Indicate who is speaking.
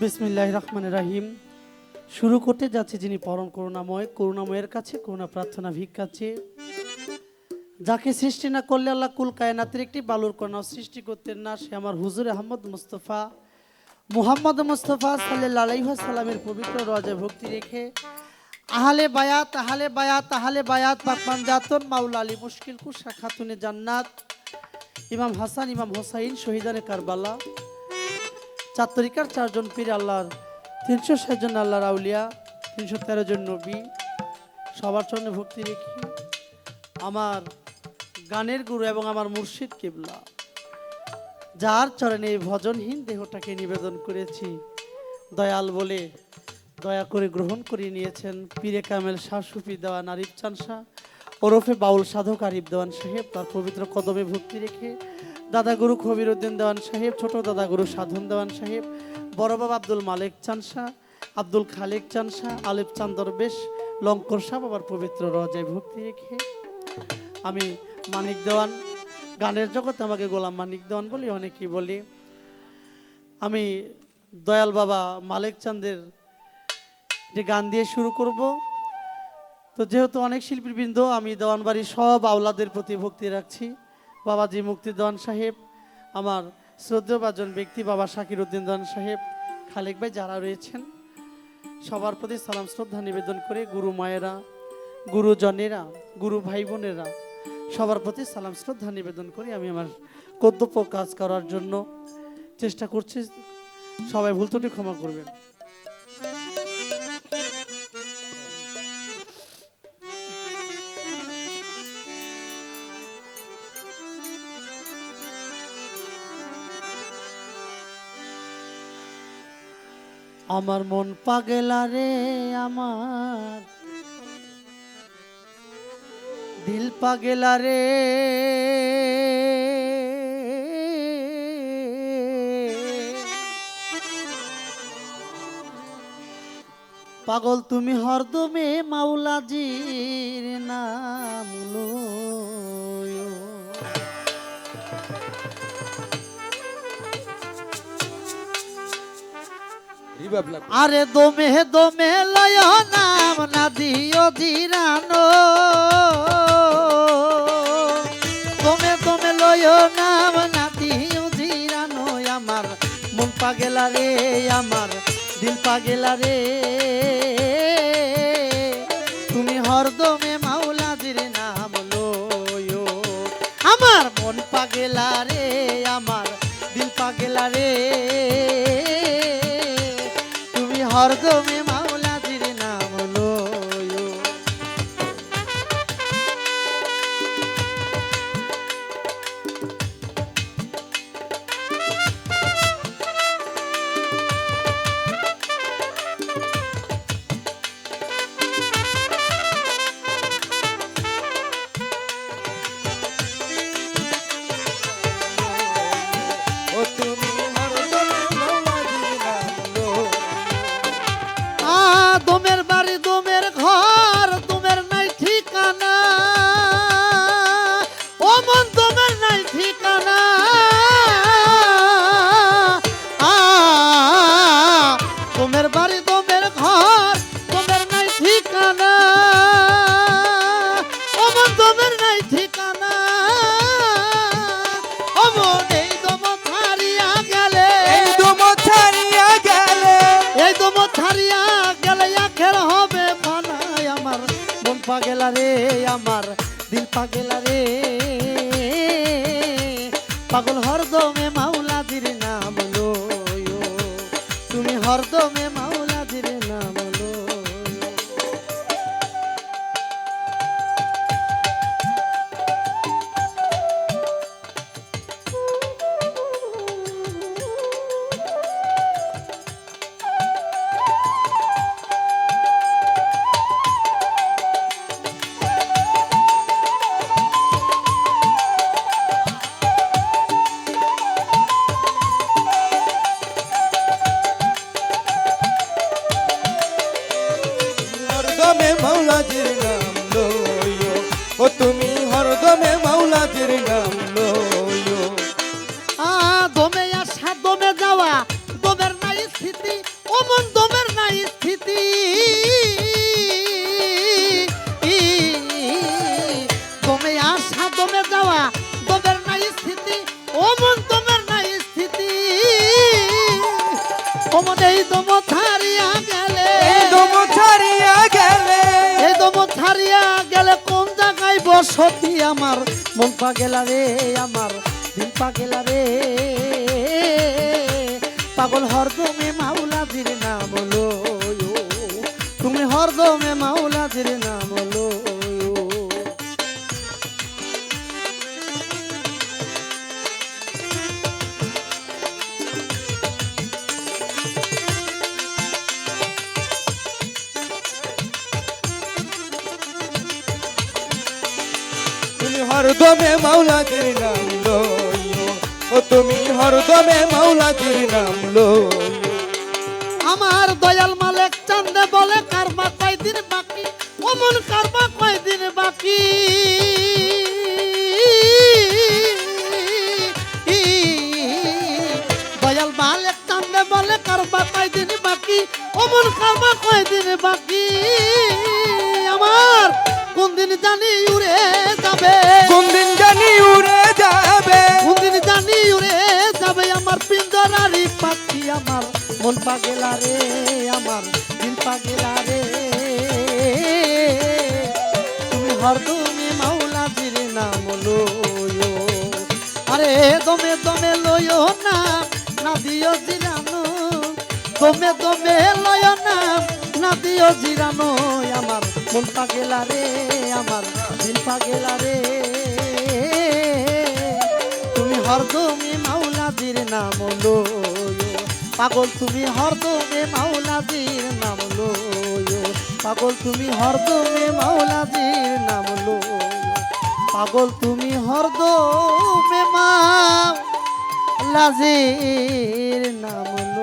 Speaker 1: বিসমিল্লাহ রহমান রাহিম। শুরু করতে যাচ্ছে যিনি পরম করুণাময়, করুণাময়ের কাছে, করুণা প্রার্থনা ভিক্ষাচ্ছে যাকে সৃষ্টি না করলে আল্লাহ কুল কায়নাতের একটি বালুর কণাও সৃষ্টি করতেন না, সে আমার হুজুর আহমদ মুস্তফা। মুহাম্মদ মুস্তফা সাল্লাহ সাল্লামের পবিত্র রজে ভক্তি রেখে, আহালে বায়াত, আহলে বায়াত আহলে বায়াত পাকমান জাতন মাউলা আলী মুশকিল কুশা খাতুনে জান্নাত, ইমাম হাসান, ইমাম হোসাইন শহীদানে কারবালা। চার তরিকার চারজন পীর আল্লাহর, তিনশো ষাট জন আল্লাহর আউলিয়া, তিনশো তেরো জন নবী, সবার জন্য ভক্তি রেখি আমার গানের গুরু এবং আমার মুর্শিদ কেবলা, যার চরণে এই ভজনহীন দেহটাকে নিবেদন করেছি, দয়াল বলে দয়া করে গ্রহণ করে নিয়েছেন পীরে কামেল শাহ, সুফি দেওয়ান আরিফ চান শাহ ওরফে বাউল সাধক আরিফ দেওয়ান সাহেব, তার পবিত্র কদমে ভক্তি রেখে দাদা গুরু খবির উদ্দিন দেওয়ান সাহেব, ছোট দাদা গুরু সাধন দেওয়ান সাহেব, বড় বাবা আব্দুল মালিক চান শাহ আব্দুল খালেক চান শাহ আলিফ দরবেশ, লঙ্কর শাহ বাবার পবিত্র রজায় ভক্তি রেখে। আমি মানিক দেওয়ান, গানের জগতে আমাকে গোলাম মানিক দেওয়ান বলি, অনেকেই বলি। আমি দয়াল বাবা মালিক চাঁদের যে গান দিয়ে শুরু করব। তো যেহেতু অনেক শিল্পীবৃন্দ, আমি দেওয়ানবাড়ির সব আওলাদের প্রতি ভক্তি রাখছি। বাবাজি মুক্তি দেওয়ান সাহেব, আমার শ্রদ্ধেয়ভাজন ব্যক্তি বাবা শাকির উদ্দিন দন সাহেব, খালেক ভাই যারা রয়েছেন, সবার প্রতি সালাম, শ্রদ্ধা নিবেদন করে গুরু মায়েরা, গুরুজনেরা, গুরু ভাই বোনেরা সবার প্রতি সালাম, শ্রদ্ধা নিবেদন করি আমি আমার কর্তব্য কাজ করার জন্য চেষ্টা করছি। সবাই ভুল ত্রুটি ক্ষমা করবেন। আমার মন পাগেলা রে আমার দিল পাগেলা রে পাগল তুমি হরদমে মাওলাজির নাম লয়ো। আরে দমে দমে লয় নাম না দিও জিরানো। দমে দমে লয় নাম না দিও জিরানো। আমার মন পাগেলা রে, আমার দিল পাগেলা রে। তুমি হরদমে মাওলাজির নাম লয়ো। আমার মন পাগেলা রে তুমি পাগেলা রে আমার দিল পাগেলা রে। পাগল হরদমে ગુલામે મૌલાજી সত্যি আমার মন পাগেলা রে আমার দিন পাগেলা রে। পাগল হরদমে হরদমে মাওলাজির নাম
Speaker 2: লইও। ও তুমি হরদমে মাওলাজির নাম লইও।
Speaker 1: আমার দয়াল মালিক চান্দে বলে কারমা কয়দিন বাকি? অমন কারমা কয়দিন বাকি? দয়াল মালিক চান্দে বলে কারমা কয়দিন বাকি? অমন কারমা কয়দিন বাকি? আমার কোন দিন জানি উড়ে যাবে?
Speaker 2: কোন দিন জানি উড়ে যাবে?
Speaker 1: জানি উড়ে যাবে? আমার পিঞ্জরারি পাখি আমার। মন পাগেলা রে আমার। দিন পাগেলা রে। তুমি হরদমে মাওলাজির নাম লয়ো আরে দমে দমে লয়ো না না দিও জিরানো। দমে দমে লয়ো না না দিও জিরানো আমার। মন পাগেলা রে, আমার দিন পাগেলা রে। তুমি হরদমে মাওলাজির নাম লয়ো পাগল তুমি হরদমে মাওলাজির নাম লয়ো পাগল তুমি হরদমে মাওলাজির নাম লয়ো পাগল তুমি হরদমে মাওলাজির নাম লয়ো